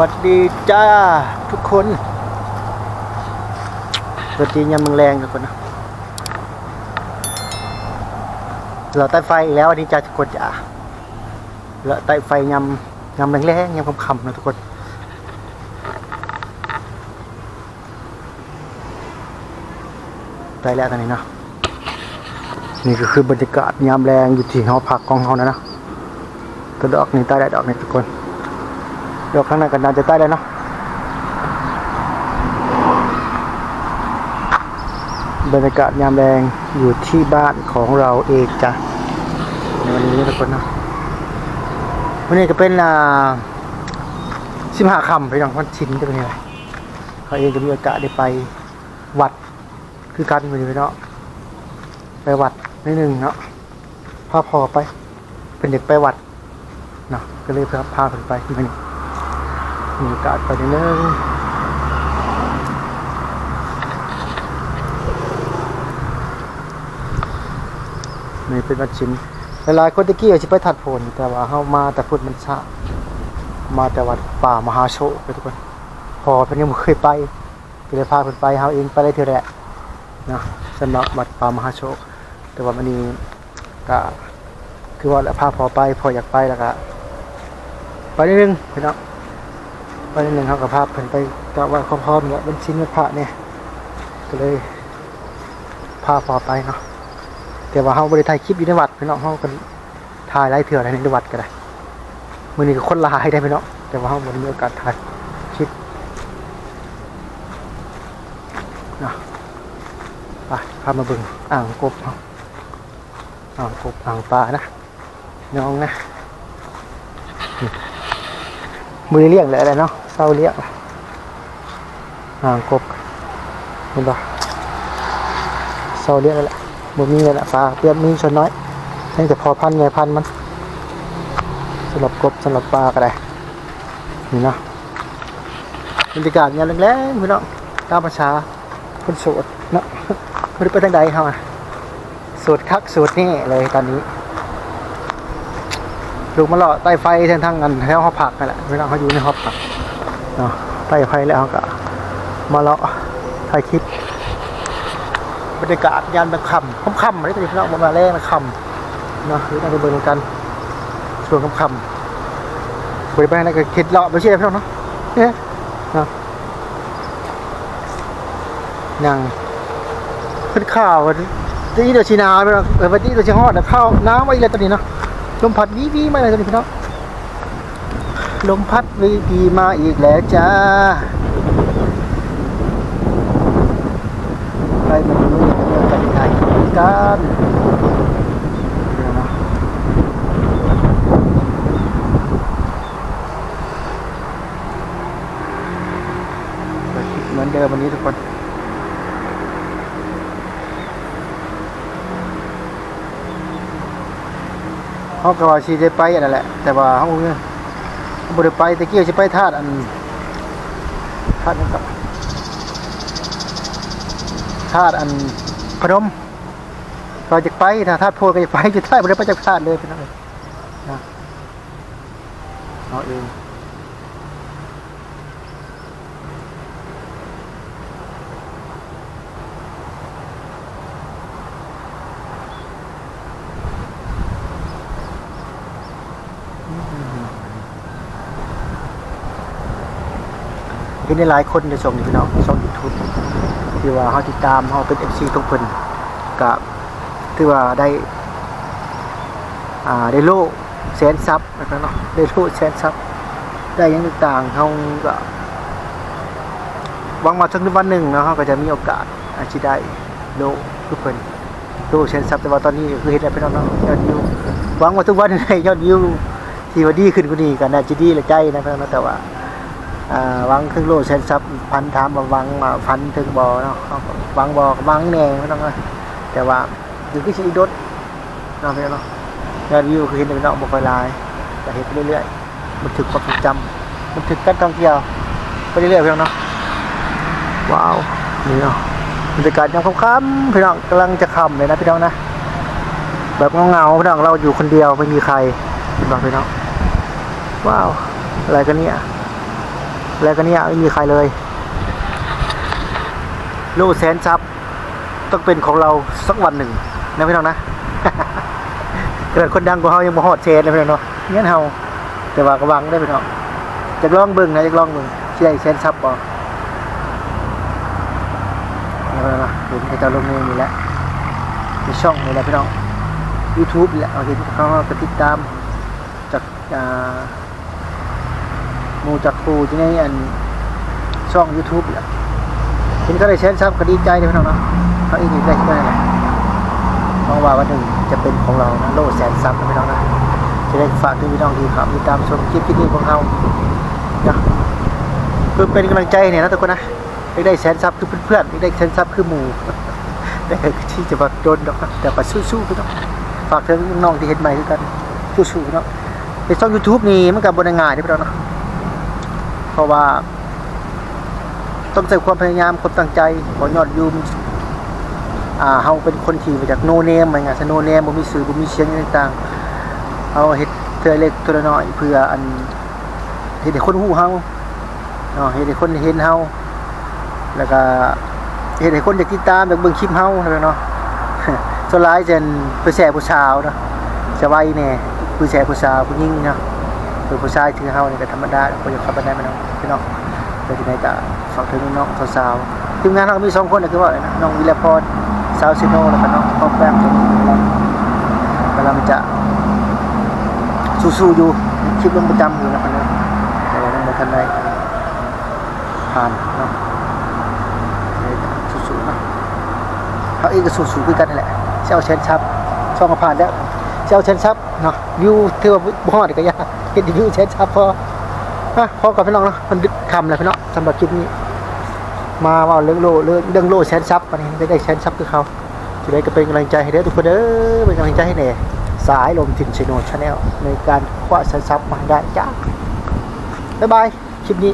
วัสดีจ้าทุกคน สวัสดียามเมืองแรงทุกคนนะเราใต้ไฟอีกแล้ววันนี้จ้าทุกคนจ้าเราใต้ไฟยำยำแรงๆยำคำๆนะทุกคนได้แล้วตอนนี้นะนี่ก็คือบรรยากาศยามแรงอยู่ที่หอพักของเขานะนะตัวดอกนี่ใต้ได้ดอกนี่ทุกคน ดอกข้างในกันดานจะใต้ได้เนาะบรรยากาศยามแรงอยู่ที่บ้านของเราเองจ้ะในวันนี้ทุกคนเนาะวันนี้ก็เป็นอ่าสิบห้าคำไปน้องวันชินจะเป็นยังไงเขาเองจะมีโอกาสได้ไปวัดคือกันไปเลยเนาะไปวัดนิดนึงเนาะพาพอไป เป็นเด็กไปวัดเนาะก็เลยพาพาผมไปที่นี่ มีกาสไปนิดนึงนี่เป็นวัดชินหลายๆคนตะกี้อาจจะไปถัดผลแต่ว่าเขามาแต่พุทธมันช้ามาแต่วัดป่ามหาโชคไปทุกคน พอเพิ่นยังไม่เคยไปก็เลยพาเพิ่นไปเฮาเองไปได้เท่าแหละนะสำหรับบัตรป่ามหาโชค แต่ว่ามันนี้ก็คือว่าพาพอไปพออยากไปแล้วก็ไปนิดนึงพี่น้อง ไปนิดนึงเขากับภาพเพิ่นไปกะว่าพร้อมๆเนี่ยเป็นชิ้นเป็นพระเนี่ยก็เลยพาพอไปเนาะแต่ว่าเขาบริถ่ายคลิปอยู่ในวัดพี่น้องเขาก็ถ่ายไล่เถื่ออะไรในวัดก็ได้มือนี้ก็คนหลายได้พี่น้องแต่ว่าเขาบ่ได้มีโอกาสถ่ายคลิปเนาะไปพามาบึงอ่างกบเนาะอ่างกบอ่างปลานะน้องนะ มือเลี้ยงเลยอะไรเนาะเศร้าเลี้ยงอ่างกบเห็นปะเศร้าเลี้ยงเลยแหละมือมีเลยแหละปลาเปรียบมีชนน้อยนี่แต่พอพันไงพันมันสำหรับกบสำหรับปลาก็ได้นี่เนาะบรรยากาศเนี่ยแรงๆพี่น้องตามประชาคนโสดเนาะไม่รู้ไปทางใดเขาอะสูตรคักโสูตรนี่เลยตอนนี้ ลูกมาเลาะใต้ไฟแทนทางกันแถวหอผักนั่นแหละเวลาเขาอยู่ในหอผักเนาะใต้ไฟแล้วเขาก็มาเลาะถ่ายคลิปบรรยากาศยานแบบค่ำค่ำค่ำอะไรตัวนี้พี่น้องมาแรงนะค่ำเนาะหรือต้องไปเบิ่งกันช่วงค่ำค่ำบริเวณนั้นก็คิดเลาะไปเชื่อพี่น้องเนาะเนี่ยนาะยังขึ้นข้าววันนี้เดี๋ยวชีนาไปวเออวันนี้เดี๋ยวชีฮอดเดี๋ยวข้าวน้ำไว้เลยตอนนี้เนาะ ลมพัดวีวีมาเลยตอนนี้พี่น้องลมพัดวีวีมาอีกแล้วจ้าไปมันรู้อย่างเรื่องกันไงกันเดี๋ยวนะเปิดคลิปเหมือนเดิมวันนี้ทุกคน เขาก็ว่าสิได้ไปอันนั้นแหละ แต่ว่าเขาบ่บ่ได้ไปตะกี้สิไปธาตุอันธาตุนั้นกับธาตุอันพนมก็จะไปถ้าธาตุโพก็จะไปจะได้บ่ได้ไปจากธาตุเลยพี่น้องเอ้ยนะเอาเอง เห็นได้หลายคนในช่องนี้พี่น้องช่อง YouTube ที่ว่าเฮาติดตามเฮาเป็น FC ทุกเพิ่นก็ถือว่าได้อ่าได้โล่แสนซับนะครับเนาะได้โล่แสนซับได้ยังต่างๆเฮาก็หวังว่าสักวันหนึ่งนะเฮาก็จะมีโอกาสอาจสิได้โล่ทุกเพิ่นโล่แสนซับแต่ว่าตอนนี้คือเฮ็ดได้พี่น้องเนาะยอดวิวหวังว่าทุกวันได้ยอดวิวที่ว่าดีขึ้นกว่านี้ก็น่าจะดีละใจนะพี่น้องเนาแต่ว่า วังครึ่งโลเซนซับพันถามมาวังมาพันถึงบอเนาะวังบอกวังแน่ไม่ต้องเลยแต่ว่าอยู่ที่ชีดดเนาะพี่เนาะยอดวิวคือเห็นเนเนาะบอกไปลายแต่เห็นไปเรื่อยๆมันถึกความทรงจำมันถึกการท่องเที่ยวไปเรื่อยๆพี่องเนาะว้าวนี่เนาะบรรยากาศยังค่ำๆพี่น้องกำลังจะค่ำเลยนะพี่น้องนะแบบเงาๆพี่น้องเราอยู่คนเดียวไม่มีใครพี่น้องพี่น้องว้าวอะไรกันเนี่ย แล้วก็เนี่ยไม่มีใครเลยโลแสนซับต้องเป็นของเราสักวันหนึ่งนะพี่น้องนะเกิดคนดังกว่าเฮายังบ่ฮอดเชนเลยพี่น้องเนาะเงี้ยเฮาแต่ว่าก็หวังได้พี่น้องจะลองบิ่งนะจะลองบิ่งสิได้แสนซับบ่นี่พี่น้องเห็นเจ้าลงในนี่แหละในช่องนี่แหละพี่น้อง YouTube นี่แหละเอาเห็นเขาก็ติดตามจากอ่า มูจักครูที่ในอันช่อง YouTube แหละเห็นก็ได้แชร์ซับก็ดีใจเลยพี่น้องเนาะเขาอีกนิดได้ที่ได้แหละมองว่าวันหนึ่งจะเป็นของเรานะโลดแสนซับนะพี่น้องนะจะได้ฝากถึงพี่น้องที่ครับมีตามชมคลิปที่นี่ของเรานะเพื่อเป็นกำลังใจเนี่ยนะทุกคนนะได้ได้แสนซับคือเพื่อนๆได้แสนซับคือหมู่แต่ที่จะแบบโดนดอกแต่ก็สู้ๆพี่น้องฝากถึงน้องที่เห็นใหม่ด้วยกันสู้ๆพี่น้องในช่อง YouTube นี่มันกับบนง่ายๆเด้อพี่น้องเนาะ ราะว่า ต้องใส่ความพยายามความตั้งใจขอยอดยูมอ่าเฮาเป็นคนที่มาจากโนเนมอะไรเงี้ยโนเนมบ่มีสื่อบ่มีเสียงอะไรต่างๆเอาเฮ็ดเทื่อเล็กเทื่อน้อยเพื่ออันเฮ็ดให้คนฮู้เฮาเนาะเฮ็ดให้คนเห็นเฮาแล้วก็เฮ็ดให้คนอยากติดตามอยากเบิ่งคลิปเฮาแล้วเนาะส่วนหลายจะเป็นผู้แสผู้สาวเนาะสบายแน่ผู้แสผู้สาวผู้หญิงเนาะ คือผู้ชายถือเฮานี่ก็ธรรมดาบ่อยากเข้าไปได้ไหมน้องพี่น้องแต่ที่ไหนก็ฝากถึงน้องสาวๆทีมงานเราก็มีสองคนนะคือว่าน้องวิลพรสาวซิโนแล้วก็น้องพ่อแป้งตัวนี้กำลังจะสู้ๆอยู่คลิปลงประจำอยู่นะครับเนาะแต่ว่ายังม่ทันได้ผ่านเนาะเลยสู้ๆเนาะเขาเองก็สู้ๆคือกันนั่แหละเจ้าเชนชับช่องผ่านแล้วเจ้าเชนชับเนาะวิวเทือบ่ฮอดก็ยาก เห็นวิวเช็ดชับพอฮะพอกับพี่น้องเนาะมันดึกคำเลยพี่น้องสำหรับคลิปนี้ มาเว่าเรื่องโลเรื่องเรื่องโลเช็ดชับวันนี้ได้ได้เช็ดชับคือเขาจะได้ก็เป็นกำลังใจให้เด้อทุกคนเด้อเป็นกำลังใจให้เน่สายลมถิ่นชโนชาแนลในการคว้าเช็ดชับมาได้จ้าบ๊ายบายคลิปนี้